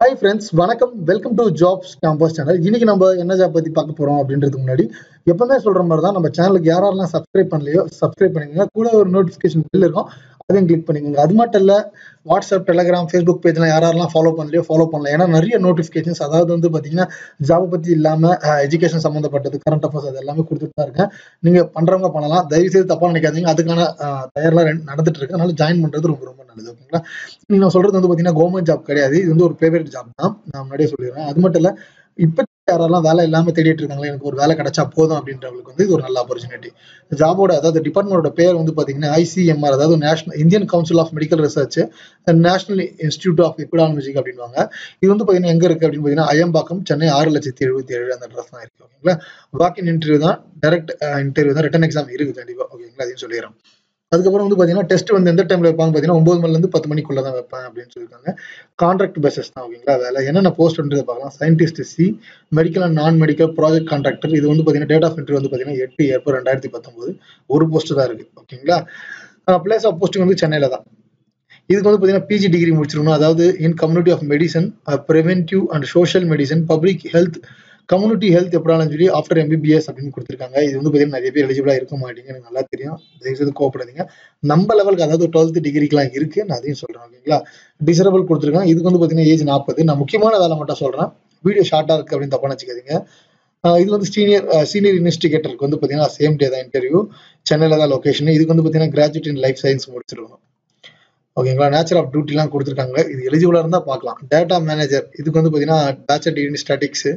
Hi friends வணக்கம். Welcome to jobs campus channel இன்னைக்கு நம்ம என்ன ஜாப் பத்தி பார்க்க போறோம் அப்படின்றதுக்கு முன்னாடி எப்பவுமே சொல்ற மாதிரி தான் நம்ம சேனலுக்கு யாரெல்லாம் சப்ஸ்கிரைப் பண்ணலையோ சப்ஸ்கிரைப் பண்ணிக்கோங்க. கூட ஒரு நோட்டிஃபிகேஷன் பில் இருக்கும். அதையும் கிளிக் பண்ணிக்கோங்க. அது மட்டும் இல்லை வாட்ஸ்அப் டெலகிராம் ஃபேஸ்புக் பேஜ்லாம் யாரெல்லாம் ஃபாலோ பண்ணலையோ ஃபாலோ பண்ணல. ஏன்னா நிறைய நோட்டிஃபிகேஷன்ஸ் அதாவது வந்து பாத்தீங்கன்னா ஜாப் பத்தி இல்லாம எஜுகேஷன் சம்மந்தப்பட்டது கரண்ட் அஃபேர்ஸ் அது எல்லாமே கொடுத்துட்டு தான் இருக்கேன். நீங்க பண்றவங்க பண்ணலாம். தயவு செய்து தப்பா நினைக்காதீங்க. அதுக்கான தயாரெலாம் ரெண்டு- நடந்துட்டு இருக்கு. அதனால ஜாயின் பண்றது ரொம்ப ரொம்ப நல்லது ஓகேங்களா நீங்க நான் சொல்றது வந்து பார்த்தீங்கன்னா கவர்மெண்ட் ஜாப் கிடையாது. இது வந்து ஒரு பிரைவேட் ஜாப் தான். நான் முன்னாடியே சொல்லிடுறேன். அது மட்டும் இல்ல இப்போ யாரெல்லாம் வேலை இல்லாம தேடிட்டு இருக்காங்களா எனக்கு ஒரு வேலை கிடைச்சா போதும் அப்படின்றவங்களுக்கு வந்து இது ஒரு நல்ல ஆப்பர்ச்சுனிட்டி ஜாபோட அதாவது டிபார்ட்மெண்டோட பேர் வந்து பாத்தீங்கன்னா ஐசிஎம்ஆர் அதாவது national Indian council of medical research national institute of epidemiology அப்படின்வாங்க இது வந்து பாத்தீங்கன்னா எங்க இருக்கு அப்படின்னு பாத்தீங்கன்னா அயம்பாக்கம் சென்னை ஆறு லட்சத்தி எழுபத்தி ஏழு அந்த அட்ரஸ் தான் இருக்கு ஓகேங்களா வாக்கின் இன்டர்வியூ தான் டைரக்ட் இன்டர்வியூ தான் ரிட்டன் எக்ஸாம் இருக்கு கண்டிப்பா ஓகேங்களா அதையும் சொல்லிடுறோம் அதுக்கப்புறம் வந்து பாத்தீங்கன்னா டெஸ்ட் வந்து எந்த டைம்ல வைப்பாங்க பாத்தீங்கன்னா ஒன்பது மணிலேருந்து பத்து மணிக்குள்ள தான் வைப்பேன் அப்படின்னு சொல்லியிருக்காங்க. கான்ட்ராக்ட் பேசஸ் தான் ஓகேங்களா வேலை என்னென்ன போஸ்ட்ன்றது பார்க்கலாம். Scientist C medical and non medical project contractor இது வந்து பாத்தீங்கன்னா டேட் ஆஃப் என்ட்ரி வந்து பாத்தீங்கன்னா எட்டு ஏப்ரல் ரெண்டாயிரத்தி பத்தொன்பது. ஒரு போஸ்ட் தான் இருக்கு ஓகேங்களா பிளேஸ் ஆஃப் போஸ்டிங் வந்து சென்னையில தான். இதுக்கு வந்து பாத்தீங்கன்னா பிஜி டிகிரி முடிச்சிருக்கணும். அதாவது in community of medicine preventive and social medicine public health community health எப்படாலும் சொல்லி ஆஃப்டர் எம்பிபிஎஸ் அப்படின்னு கொடுத்துருக்காங்க. இது வந்து பாத்தீங்கன்னா நிறைய பேர் எலிஜிபிளாக இருக்க மாட்டீங்க எனக்கு நல்லா தெரியும். தயவுசெய்து கோவப்படாதீங்க. நம்ம லெவலுக்கு அதாவது டுவெல்த் டிகிரிக்கெல்லாம் இருக்கு. நான் அதையும் சொல்றேன் ஓகேங்களா டிசரபிள் கொடுத்துருக்காங்க. இதுக்கு வந்து பாத்தீங்கன்னா ஏஜ் நாற்பது நான் முக்கியமான வேலை மட்டும் சொல்றேன். வீடியோ ஷார்ட்டாக இருக்கு அப்படின்னு தப்பா வச்சுக்காதீங்க இது வந்து சீனியர் சீனியர் இன்வெஸ்டிகேட்டருக்கு வந்து பாத்தீங்கன்னா சேம் டே தான் இன்டர்வியூ சென்னையில தான் லொகேஷன் இதுக்கு வந்து பாத்தீங்கன்னா கிராஜுவேட் இன் லைஃப் சயின்ஸ் முடிச்சிருக்கணும். ஓகேங்களா நேச்சர் ஆஃப் டியூட்டிலாம் கொடுத்துருக்காங்க. இது எலிஜிபிளாக இருந்தா பார்க்கலாம். டேட்டா மேனேஜர் இதுக்கு வந்து பாத்தீங்கன்னா பேச்சர் டிகிரி ஸ்டாட்டிக்ஸ்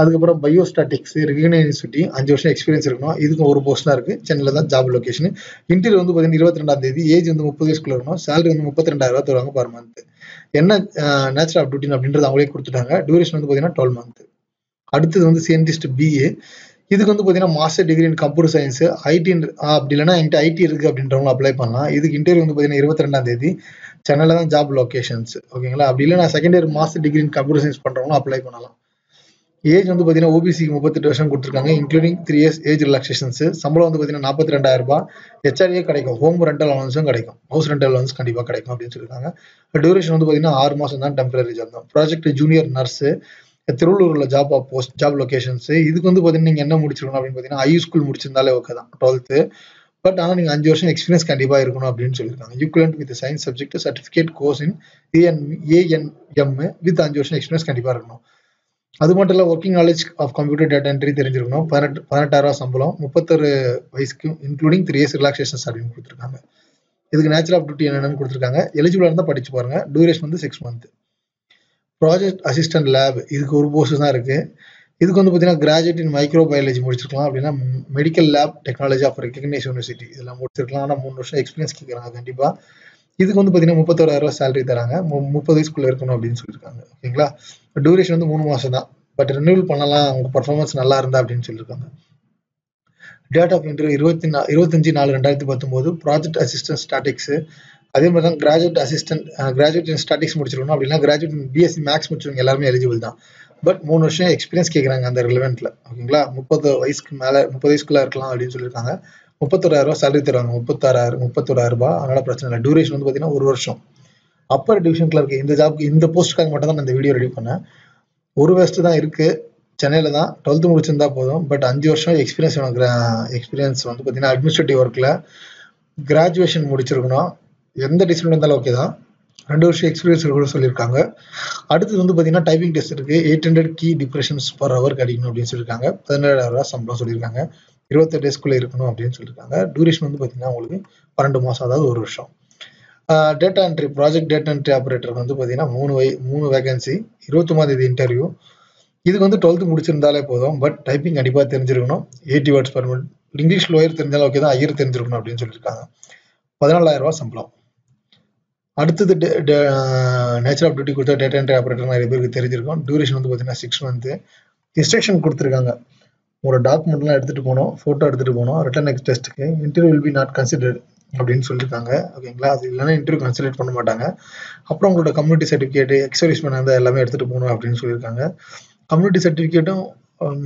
அதுக்கப்புறம் பயோஸ்டாட்டிக்ஸ் ஸ்டாட்டிக்ஸ் யூனிவர்சிட்டி அஞ்சு வருஷம் எக்ஸ்பீரியன்ஸ் இருக்கணும். இதுக்கும் ஒரு போஸ்ட் தான் சென்னையில் தான் ஜாப் லொகேஷன் இன்டர்வியூ வந்து பார்த்தீங்கன்னா இருபத்தி ரெண்டாம் தேதி ஏஜ் வந்து முப்பது வயசுக்குள்ள இருக்கணும். சேலரி வந்து முப்பத்தி ரெண்டாயிரம் ரூபா தருவாங்க பர் மந்த் என்ன நேச்சர் ஆஃப் டியூட்டி அப்படின்றது அவங்களே கொடுத்துட்டாங்க. டியூரேஷன் வந்து பார்த்தீங்கன்னா டுவெல் மந்த் அடுத்தது வந்து சயின்டிஸ்ட் பிஏ இதுக்கு வந்து பார்த்தீங்கன்னா master degree in computer science IT அப்படி இல்லைன்னா என்கிட்ட ஐடி இருக்கு அப்படின்றவங்க அப்ளை பண்ணலாம். இதுக்கு இன்டர்வியூ வந்து பார்த்தீங்கன்னா இருபத்தி ரெண்டாம் தேதி. சென்னையில் தான் ஜாப் லொகேஷன்ஸ் ஓகேங்களா அப்படி இல்லைன்னா second year master degree in computer science பண்ணுறவங்களும் அப்ளை பண்ணலாம். ஏஜ் வந்து பார்த்தீங்கன்னா ஓபிசிக்கு முப்பத்தெட்டு வருஷம் கொடுத்துருக்காங்க including three years age relaxations சம்பளம் வந்து பார்த்தீங்கன்னா நாற்பத்தி ரெண்டாயிரம் ரூபாய் ஹெச்ஆர்ஏ கிடைக்கும் ஹோம் ரெண்டல் அலவன்ஸும் கிடைக்கும் ஹவுஸ் ரெண்டல் அலவன்ஸ் கண்டிப்பாக கிடைக்கும் அப்படின்னு சொல்லியிருக்காங்க. டியூரேஷன் வந்து பார்த்தீங்கன்னா ஆறு மாதம் தான் டெம்பரரி ஜாப் தான். ப்ராஜெக்ட் ஜூனியர் நர்ஸு திருவள்ளூரில் ஜாப் போஸ்ட் ஜாப் லொக்கேஷன்ஸ் இதுக்கு வந்து பார்த்தீங்கன்னா நீங்கள் என்ன முடிச்சிருக்கணும் அப்படின்னு பார்த்தீங்கன்னா ஐ ஸ்கூல் முடிச்சிருந்தாலே ஓகே தான் டுவெல்த்து பட் ஆனால் நீங்கள் அஞ்சு வருஷம் எக்ஸ்பீரியன்ஸ் கண்டிப்பாக இருக்கணும் அப்படின்னு சொல்லியிருக்காங்க. Equivalent with science subject certificate course in A N ANM அஞ்சு வருஷம் எக்ஸ்பீரியன்ஸ் கண்டிப்பாக இருக்கணும். அது மட்டும் இல்லை working knowledge of computer data entry தெரிஞ்சிருக்கணும். பதினெட்டு பதினெட்டாயிரம் ரூபா சம்பளம் முப்பத்தொரு வயசுக்கு இன்க்ளூடிங் த்ரீ இயர்ஸ் ரிலாக்ஸேஷன்ஸ் அப்படின்னு கொடுத்துருக்காங்க. இதுக்கு நேச்சுரல் ஆஃப் டியூட்டி என்னென்னு கொடுத்துருக்காங்க. எலிஜிபிளாக இருந்தால் படிச்சு பாருங்க. டூரேஷன் வந்து six month project assistant lab இதுக்கு ஒரு போஸ்ட் தான் இருக்கு. இதுக்கு வந்து பார்த்தீங்கன்னா கிராஜுவேட் இன் மைக்ரோ பயாலஜி முடிச்சிருக்கலாம். அப்படின்னா medical lab technology of recognise university இதெல்லாம் முடிச்சிருக்கலாம். ஆனால் மூணு வருஷம் எக்ஸ்பீரியன்ஸ் கேட்குறாங்க கண்டிப்பாக இதுக்கு வந்து பார்த்தீங்கன்னா முப்பத்தோராயிரம் ரூபாய் சேலரி தராங்க. முப்பது வயசுக்குள்ளே இருக்கணும் அப்படின்னு சொல்லியிருக்காங்க ஓகேங்களா? டியூரேஷன் வந்து மூணு மாதம் தான். பட் ரினியூவல் பண்ணலாம் உங்கள் பர்ஃபார்மன்ஸ் நல்லா இருந்தா அப்படின்னு சொல்லியிருக்காங்க டேட் ஆஃப் இன்டர்வியூ இருபத்தி நா இருபத்தஞ்சி நாலு ரெண்டாயிரத்தி பத்தொம்போது ப்ராஜெக்ட் அசிஸ்டன்ட் ஸ்டாட்டிக்ஸ் அதே மாதிரி தான் graduate assistant graduate in statistics முடிச்சிருக்கணும். அப்படின்னா கிராஜுவேட் பிஎஸ்சி மேக்ஸ் முடிச்சவங்க எல்லாருமே எலிஜிபிள் தான். பட் மூணு வருஷம் எக்ஸ்பீரியன்ஸ் கேட்குறாங்க அந்த ரிலவெண்ட்டில் ஓகேங்களா? முப்பது வயசுக்கு மேலே முப்பது வயசுக்குள்ளே இருக்கலாம் அப்படின்னு சொல்லியிருக்காங்க முப்பத்தோராயிரம் ரூபாய் சேலரி தருவாங்க. முப்பத்தாறாயிரம் முப்பத்தோராயிரம் ரூபாய். அதனால பிரச்சனை இல்லை. டியூரேஷன் வந்து பார்த்தீங்கன்னா ஒரு வருஷம். அப்பர் டிவிஷன் கிளர்க் இந்த ஜாப்க்கு இந்த போஸ்ட்டுக்காக மட்டும் தான் நான் இந்த வீடியோ ரெடி பண்ணேன். ஒரு வேஸ்ட் தான் இருக்குது சென்னையில் தான். டுவெல்த் முடிச்சிருந்தா போதும். பட் அஞ்சு வருஷம் எக்ஸ்பீரியன்ஸ் எனக்கு எக்ஸ்பீரியன்ஸ் வந்து பார்த்தீங்கன்னா அட்மினிஸ்ட்ரேட்டிவ் ஒர்க்கில் கிராஜுவேஷன் முடிச்சிருக்கணும். எந்த டிசிப்ளின் இருந்தாலும் ஓகே தான். ரெண்டு வருஷம் எக்ஸ்பீரியன்ஸ் இருக்கணும்னு சொல்லியிருக்காங்க. அடுத்தது வந்து பார்த்தீங்கன்னா டைப்பிங் டெஸ்ட் இருக்குது eight hundred key depressions per hour கிடைக்கணும் அப்படின்னு சொல்லியிருக்காங்க. பதினேழாயிரம் ரூபா சம்பளம் சொல்லியிருக்காங்க. இருபத்தெட்டு டேஸ்க்குள்ளே இருக்கணும் அப்படின்னு சொல்லியிருக்காங்க டூரேஷன் வந்து பார்த்தீங்கன்னா உங்களுக்கு பன்னெண்டு மாசம் அதாவது ஒரு வருஷம். Data entry project data entry ஆப்ரேட்டருக்கு வந்து பார்த்தீங்கன்னா மூணு வை மூணு வேகன்சி இருபத்தொம்பது தேதி இன்டர்வியூ இதுக்கு வந்து டுவெல்த்து முடிச்சிருந்தாலே போதும் பட் டைப்பிங் கண்டிப்பாக தெரிஞ்சிருக்கணும். Eighty words per minute English lower தெரிஞ்சாலும் ஓகே தான் ஐயர் தெரிஞ்சிருக்கணும் அப்படின்னு சொல்லியிருக்காங்க பதினாலாயிரம் ரூபா சம்பளம். அடுத்தது நேச்சர் ஆஃப் டியூட்டி கொடுத்தா டேட்டா என்ட்ரி ஆப்ரேட்டர் நிறைய பேருக்கு தெரிஞ்சிருக்கும். டியூரேஷன் வந்து பார்த்தீங்கன்னா சிக்ஸ் மந்த்து இன்ஸ்ட்ரக்ஷன் கொடுத்துருக்காங்க. ஒரு டாக்குமெண்ட்லாம் எடுத்துகிட்டு போகணும் ஃபோட்டோ எடுத்துகிட்டு போகணும் ரிட்டன் நெக்ஸ்ட் டெஸ்ட்டுக்கு interview will be not considered அப்படின்னு சொல்லியிருக்காங்க ஓகேங்களா அது இல்லைன்னா இன்டர்வியூ கன்சிடர் பண்ண மாட்டாங்க. அப்புறம் உங்களோட கம்யூனிட்டி சர்டிஃபிகேட் எக்ஸர்வீஸ்மெண்ட் இருந்தால் எல்லாமே எடுத்துட்டு போகணும் அப்படின்னு சொல்லியிருக்காங்க கம்யூனிட்டி சர்டிஃபிகேட்டும்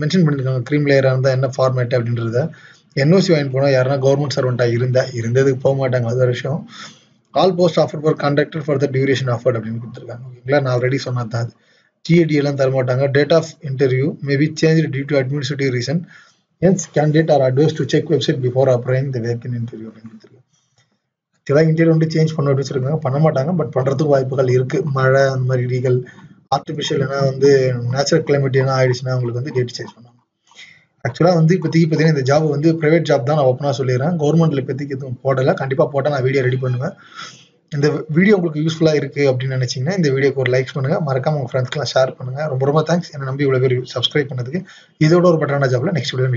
மென்ஷன் பண்ணியிருக்காங்க க்ரீம் லேயராக இருந்தால் என்ன ஃபார்மேட் அப்படின்றத. என்ஓசி வாங்கி போனால் யாருன்னா கவர்மெண்ட் சர்வெண்ட்டாக இருந்தா இருந்ததுக்கு போக மாட்டாங்க. அது ஒரு விஷயம். All post offer for conductor for the duration offered அப்படின்னு கொடுத்துருக்காங்க. ஓகேங்களா நான் ஆல்ரெடி சொன்னது தான் அது. டிஏடி எல்லாம் தர மாட்டாங்க. Date of interview maybe change due to administrative reasons candidate are advise to check website before appearing the walk-in interview அப்படின்னு கொடுத்துருக்காங்க ஆக்சுவலாக இன்டர்வியூ வந்து சேஞ்ச் பண்ண அப்படின்னு சொல்லிருக்காங்க பண்ண மாட்டாங்க பட் பண்ணுறதுக்கு வாய்ப்புகள் இருக்குது மழை அந்த மாதிரி இடிகள் ஆர்டிஃபிஷியல் ஏன்னா வந்து நேச்சுரல் கிளைமேட் என்ன ஆயிடுச்சுன்னா உங்களுக்கு வந்து டேட் சேஞ்ச் பண்ணுவாங்க ஆக்சுவலாக வந்து இப்போதைக்கு பார்த்தீங்கன்னா இந்த ஜாப் வந்து ப்ரைவேட் ஜாப் தான் நான் ஓப்பனாக சொல்லிடுறேன். கவர்மெண்ட்டில் இப்போதைக்கு எதுவும் போடலை. கண்டிப்பாக போட்டால் நான் வீடியோ ரெடி பண்ணுவேன். இந்த வீடியோ உங்களுக்கு யூஸ்ஃபுல்லாக இருக்குது அப்படின்னு நினச்சிங்கன்னா இந்த வீடியோக்கு ஒரு லைக் பண்ணுங்கள் மறக்காம உங்கள் ஃப்ரெண்ட்ஸ்க்குலாம் ஷேர் பண்ணுங்கள் ரொம்ப ரொம்ப தேங்க்ஸ் என்னை நம்பி இவ்வளோ பேர் சப்ஸ்கிரைப் பண்ணதுக்கு. இதோட ஒரு பட்டான ஜாப்பில் நெக்ஸ்ட் வீடியோ